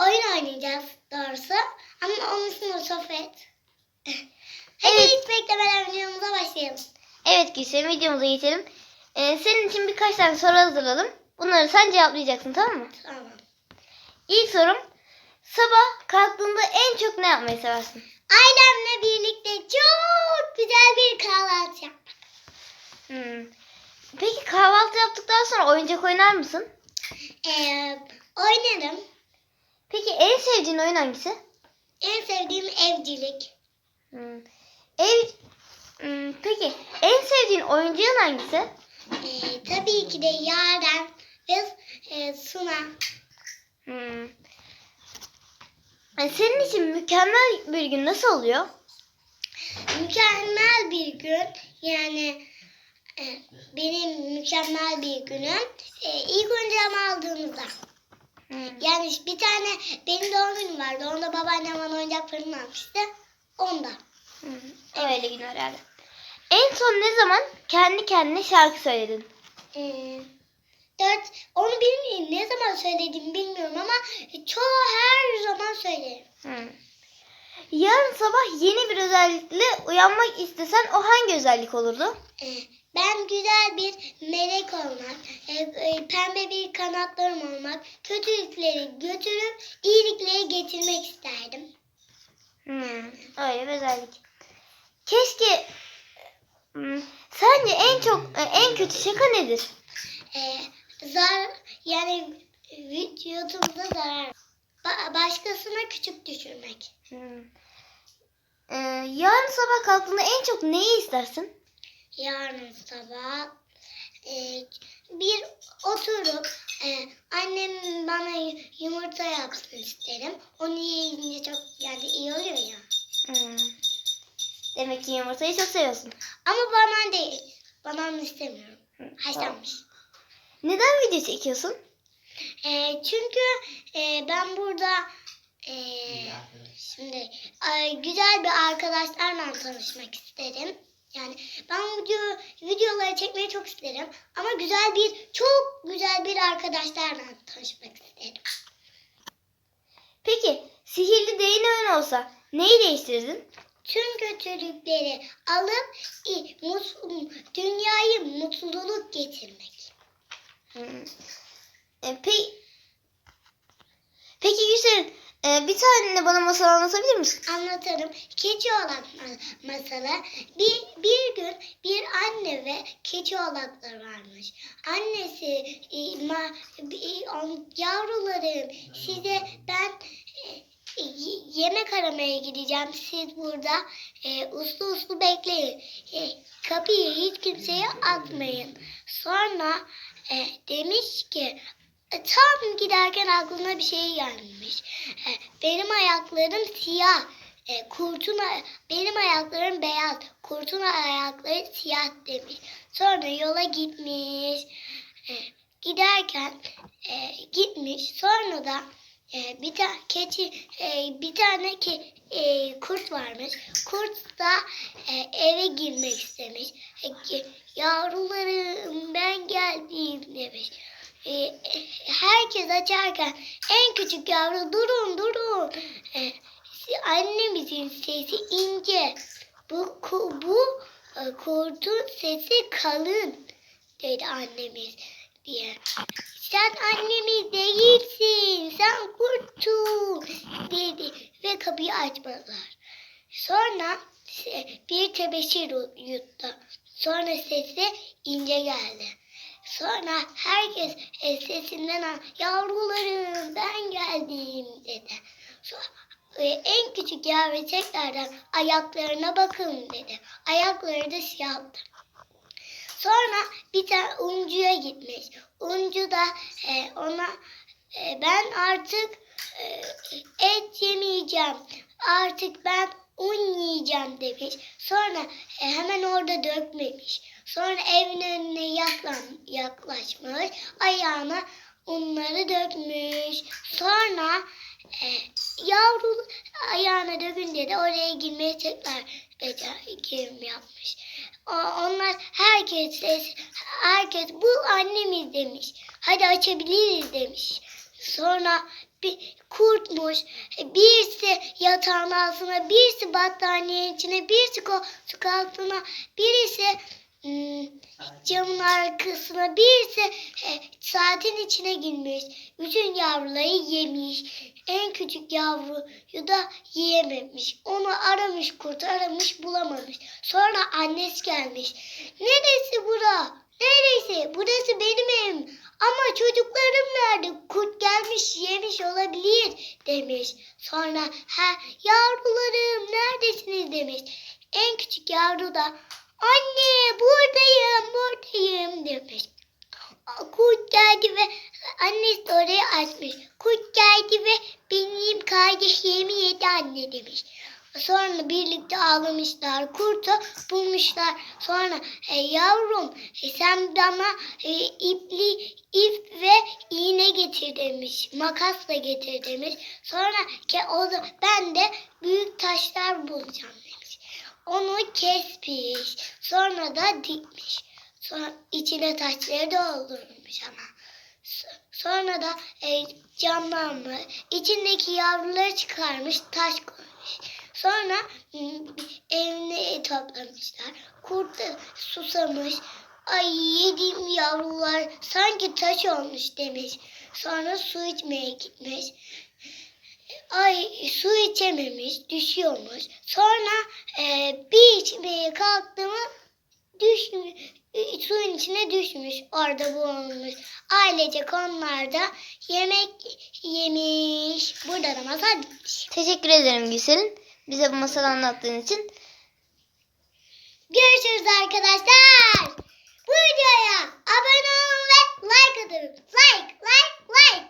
oyun oynayacağız doğrusu. Ama onun ismi Sofet. Hadi Evet. hiç beklemeden videomuza başlayalım. Evet Gülşen videomuza geçelim. Ee, senin için birkaç tane soru hazırladım. Bunları sen cevaplayacaksın tamam mı? Tamam. İlk sorum. Sabah kalktığında en çok ne yapmayı seversin? Ailemle birlikte çok güzel bir kahvaltı yapmak. Hmm. Peki kahvaltı yaptıktan sonra oyuncak oynar mısın? Ee, oynarım. Peki en sevdiğin oyun hangisi? En sevdiğim evcilik. Hmm. Ev... Hmm, Peki en sevdiğin oyuncağın hangisi? Ee, tabii ki de Yaren ve e, Suna. Hmm. Yani Senin için mükemmel bir gün nasıl oluyor? Mükemmel bir gün. Yani e, benim mükemmel bir günüm. E, ilk oyuncağımı aldığımızda. Hmm. Yani bir tane benim doğum günüm vardı. Onda babaannem bana oyuncak fırın almıştı. Onda. Hmm. Öyle gün herhalde. En son ne zaman kendi kendine şarkı söyledin? Ee, dört, onu bilmiyorum. Ne zaman söylediğimi bilmiyorum ama çoğu her zaman söylerim. Hmm. Yarın sabah yeni bir özellikle uyanmak istesen o hangi özellik olurdu? Ee, ben güzel bir melek olmak, e, e, pembe bir kanatlarım olmak, kötülükleri götürüp iyilikleri getirmek isterdim. Hmm. Öyle bir özellik. Keşke Hmm. sence en çok e, en kötü şaka nedir? Ee, zar yani vücudumuza zarar. Ba- başkasına küçük düşürmek. Hmm. Ee, yarın sabah kalktığında en çok neyi istersin? Yarın sabah e, bir oturup e, annem bana yumurta yapsın isterim. Onu yiyince çok yani iyi oluyor ya. Hmm. Demek ki yumurtayı çok seviyorsun. Ama bana değil. Bana istemiyorum. Haşlanmış. Neden video çekiyorsun? E, çünkü e, ben burada e, şimdi e, güzel bir arkadaşlarla tanışmak isterim. Yani ben video, videoları çekmeyi çok isterim. Ama güzel bir, çok güzel bir arkadaşlarla tanışmak isterim. Peki sihirli değneğin olsa neyi değiştirirdin? Tüm kötülükleri alıp mus- dünyayı mutluluk getirmek. Hmm. E, pe- Peki Gülşen e, bir tane bana masal anlatabilir misin? Anlatırım. Keçi oğlak ma- masalı. Bir, bir gün bir anne ve keçi oğlakları varmış. Annesi e, ma, e, on- yavrularım size ben e, yemek aramaya gideceğim. Siz burada e, uslu uslu bekleyin. E, kapıyı hiç kimseye atmayın. Sonra e, demiş ki Tam giderken aklına bir şey gelmiş. E, Benim ayaklarım siyah. E, kurtun benim ayaklarım beyaz. Kurtun ayakları siyah demiş. Sonra yola gitmiş. E, giderken e, gitmiş. Sonra da e, bir tane keçi e, bir tane ki e, kurt varmış. Kurt da e, eve girmek istemiş. E, yavrularım ben geldim demiş. E, herkes açarken en küçük yavru durun durun. E, annemizin sesi ince. Bu ku- bu e, kurtun sesi kalın dedi annemiz diye. Sen annemiz değilsin. Sen kurtun dedi ve kapıyı açmadılar. Sonra bir tebeşir yuttu. Sonra sesi ince geldi. Sonra herkes sesinden "Aa, yavrularım ben geldim dedi. Sonra e, en küçük yavru tekrardan ayaklarına bakın dedi. Ayakları da siyahtı. Sonra bir tane uncuya gitmiş. Uncu da e, ona e, ben artık e, et yemeyeceğim. Artık ben un yiyeceğim demiş. Sonra e, hemen orada dökmemiş. Sonra evin önüne yaklan, yaklaşmış. Ayağına unları dökmüş. Sonra e, yavru ayağına dökünce de oraya girmeye tekrar girim yapmış. O- Onlar herkes herkes bu annemiz demiş. Hadi açabiliriz demiş. Sonra bir kurtmuş. Birisi yatağın altına, birisi battaniyenin içine, birisi koltuk altına, birisi camın arkasına, birisi e, saatin içine girmiş. Bütün yavruları yemiş. En küçük yavruyu da yiyememiş. Onu aramış kurt aramış bulamamış. Sonra annesi gelmiş. Neresi bura? Neresi? Burası benim evim. Ama çocuklarım nerede? Kurt gelmiş yemiş olabilir demiş. Sonra ha yavrularım neredesiniz demiş. En küçük yavru da anne buradayım buradayım demiş. Kurt geldi ve annesi de açmış. Kurt geldi ve benim kardeşlerimi yedi anne demiş. Sonra birlikte ağlamışlar. Kurtu bulmuşlar. Sonra e, yavrum e, sen bana e, ipli ip ve iğne getir demiş. Makasla getir demiş. Sonra ke, o ben de büyük taşlar bulacağım. Onu kesmiş. Sonra da dikmiş. Sonra içine taşları doldurmuş ama. So- Sonra da e, camlanmış. İçindeki yavruları çıkarmış, taş koymuş. Sonra m, evine toplamışlar. Kurt susamış. Ay yediğim yavrular sanki taş olmuş demiş. Sonra su içmeye gitmiş ay su içememiş, düşüyormuş. Sonra e, bir içmeye kalktığımı düşmüş, e, suyun içine düşmüş, orada boğulmuş. Ailece onlarda yemek yemiş. Burada da masal bitmiş. Teşekkür ederim Güsel'in. Bize bu masalı anlattığın için. Görüşürüz arkadaşlar. Bu videoya abone olun ve like atın. Like, like, like.